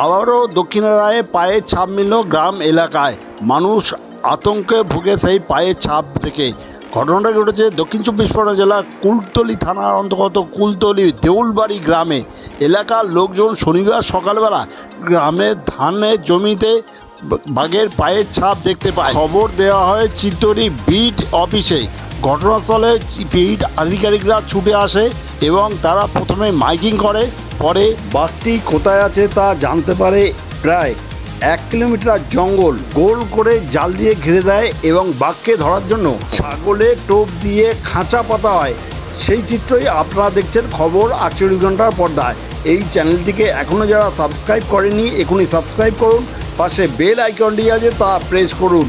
আবারও দক্ষিণের রায়ে পায়ের ছাপ মিলল গ্রাম এলাকায়। মানুষ আতঙ্কে ভুগে সেই পায়ের ছাপ থেকে। ঘটনাটা ঘটেছে দক্ষিণ চব্বিশ পরগনা জেলার কুলতলি থানার অন্তর্গত কুলতলি দেউলবাড়ি গ্রামে। এলাকার লোকজন শনিবার সকালবেলা গ্রামের ধানের জমিতে বাঘের পায়ের ছাপ দেখতে পায়। খবর দেওয়া হয় চিত্তরি বিট অফিসে। ঘটনাস্থলে বিট আধিকারিকরা ছুটে আসে এবং তারা প্রথমে মাইকিং করে, পরে বাঘটি কোথায় আছে তা জানতে পারে প্রায় এক কিলোমিটার জঙ্গল। গোল করে জাল দিয়ে ঘিরে দেয় এবং বাঘকে ধরার জন্য ছাগলে টোপ দিয়ে খাঁচা পাতা হয় সেই চিত্রই আপনারা দেখছেন খবর আটচল্লিশ ঘণ্টার পর্দায়। এই চ্যানেলটিকে এখনও যারা সাবস্ক্রাইব করেনি, এখনই সাবস্ক্রাইব করুন। পাশে বেল আইকনটি আছে তা প্রেস করুন।